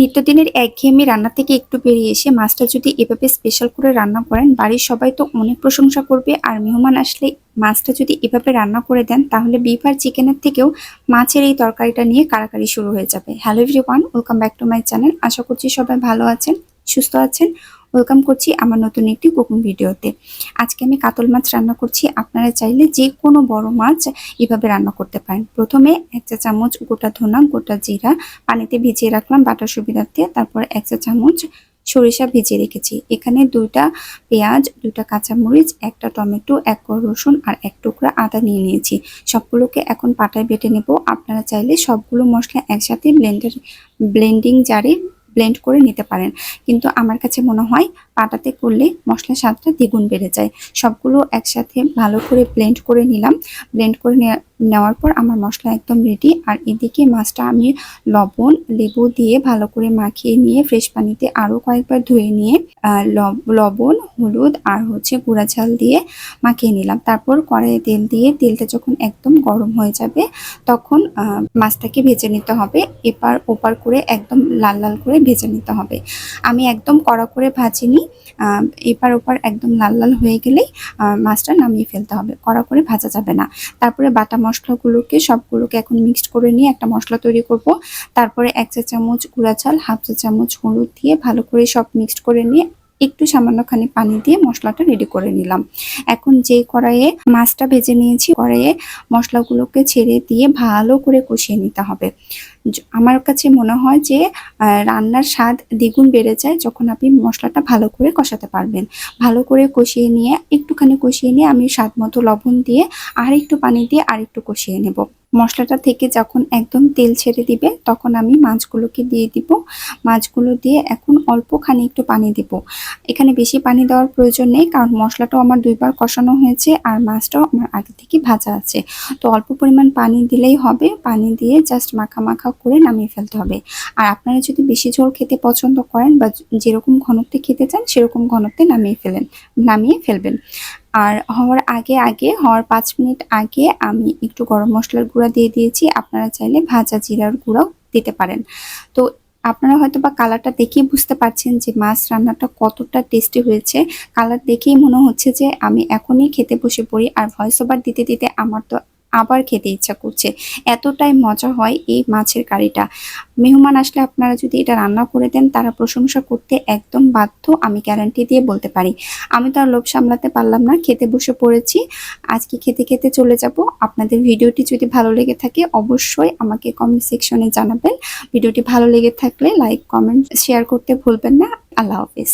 নিত্যদিনের একঘেয়েমি রান্না থেকে একটু বেরিয়ে এসে মাছটা যদি এভাবে স্পেশাল করে রান্না করেন, বাড়ির সবাই তো অনেক প্রশংসা করবে। আর মেহমান আসলে মাছটা যদি এভাবে রান্না করে দেন, তাহলে বিফ আর চিকেনের থেকেও মাছের এই তরকারিটা নিয়ে কারাকারি শুরু হয়ে যাবে। Hello everyone welcome back to my channel আশা করছি সবাই ভালো আছেন, সুস্থ আছেন। ওয়েলকাম করছি আমার নতুন একটি কুকিং ভিডিওতে। আজকে আমি কাতল মাছ রান্না করছি। আপনারা চাইলে যে কোনো বড় মাছ এভাবে রান্না করতে পারেন। প্রথমে এক চা চামচ গোটা ধনা, গোটা জিরা পানিতে ভিজিয়ে রাখলাম বাটার সুবিধার্থে। তারপর এক চা চামচ সরিষা ভিজিয়ে রেখেছি। এখানে দুইটা পেঁয়াজ, দুইটা কাঁচামরিচ, একটা টমেটো, এক রসুন আর এক টুকরা আদা নিয়ে নিয়েছি। সবগুলোকে এখন পাটায় বেটে নেব। আপনারা চাইলে সবগুলো মশলা একসাথে ব্লেন্ডার, ব্লেন্ডিং জারে ব্লেন্ড করে নিতে পারেন। কিন্তু আমার কাছে মনে হয় পাটাতে করলে মশলার স্বাদটা দ্বিগুণ বেড়ে যায়। সবগুলো একসাথে ভালো করে ব্লেন্ড করে নিলাম। ব্লেন্ড করে নেওয়া- নেওয়ার পর আমার মশলা একদম রেডি আর এদিকে মাছটা আমি লবণ, লেবু দিয়ে ভালো করে মাখিয়ে নিয়ে ফ্রেশ পানিতে আরও কয়েকবার ধুয়ে নিয়ে লব- লবণ, হলুদ আর হচ্ছে গুঁড়া ঝাল দিয়ে মাখিয়ে নিলাম। তারপর কড়াইয়ে তেল দিয়ে তেলটা যখন একদম গরম হয়ে যাবে তখন মাছটাকে ভেজে নিতে হবে। এপার ওপার করে একদম লাল লাল করে ভেজে নিতে হবে। আমি একদম কড়া করে ভাজিনি। এপার ওপার একদম লাল লাল হয়ে গেলেই মাছটা নামিয়ে ফেলতে হবে। কড়া করে ভাজা যাবে না। তারপরে বাটা মশলাগুলোকে সবগুলোকে এখন মিক্সড করে নিয়ে একটা মশলা তৈরি করব। তারপরে এক চা চামচ গুঁড়া চাল, হাফ চা চামচ হলুদ দিয়ে ভালো করে সব মিক্সড করে নিয়ে একটু সামান্যখানি পানি দিয়ে মশলাটা রেডি করে নিলাম। এখন যে কড়াইয়ে মাছটা ভেজে নিয়েছি, কড়াইয়ে মশলাগুলোকে ছেড়ে দিয়ে ভালো করে কষিয়ে নিতে হবে। আমার কাছে মনে হয় যে রান্নার স্বাদ দ্বিগুণ বেড়ে যায় যখন আপনি মশলাটা ভালো করে কষাতে পারবেন। ভালো করে কষিয়ে নিয়ে, একটুখানি কষিয়ে নিয়ে আমি স্বাদ মতো লবণ দিয়ে আর একটু পানি দিয়ে আর একটু কষিয়ে নেব। মশলাটা থেকে যখন একদম তেল ছেড়ে দিবে, তখন আমি মাছগুলোকে দিয়ে দিব। মাছগুলো দিয়ে এখন অল্পখানি একটু পানি দিব। এখানে বেশি পানি দেওয়ার প্রয়োজন নেই, কারণ মশলাটাও আমার দুইবার কষানো হয়েছে আর মাছটাও আমার আগে থেকে ভাজা আছে। তো অল্প পরিমাণ পানি দিলেই হবে। পানি দিয়ে জাস্ট মাখা মাখা করে নামিয়ে ফেলতে হবে। আর আপনারা যদি বেশি ঝোল খেতে পছন্দ করেন বা যেরকম ঘনত্বে খেতে চান, সেরকম ঘনত্বে নামিয়ে ফেলেন, নামিয়ে ফেলবেন। আর হওয়ার আগে আগে, হওয়ার পাঁচ মিনিট আগে আমি একটু গরম মশলার গুঁড়া দিয়ে দিয়েছি। আপনারা চাইলে ভাজা জিরার গুঁড়াও দিতে পারেন। তো আপনারা হয়তো বা কালারটা দেখেই বুঝতে পারছেন যে মাছ রান্নাটা কতটা টেস্টি হয়েছে। কালার দেখেই মনে হচ্ছে যে আমি এখনই খেতে বসে পড়ি। আর ভয়েস ওভার দিতে দিতে আমার তো আবার খেতে ইচ্ছা করছে। এতটাই মজা হয় এই মাছের কারিটা। মেহমান আসলে আপনারা যদি এটা রান্না করে দেন, তারা প্রশংসা করতে একদম বাধ্য, আমি গ্যারান্টি দিয়ে বলতে পারি। আমি তো আর লোভ সামলাতে পারলাম না, খেতে বসে পড়েছি। আজকে খেতে খেতে চলে যাব। আপনাদের ভিডিওটি যদি ভালো লেগে থাকে, অবশ্যই আমাকে কমেন্ট সেকশনে জানাবেন। ভিডিওটি ভালো লেগে থাকলে লাইক কমেন্ট শেয়ার করতে ভুলবেন না। আল্লাহ হাফিজ।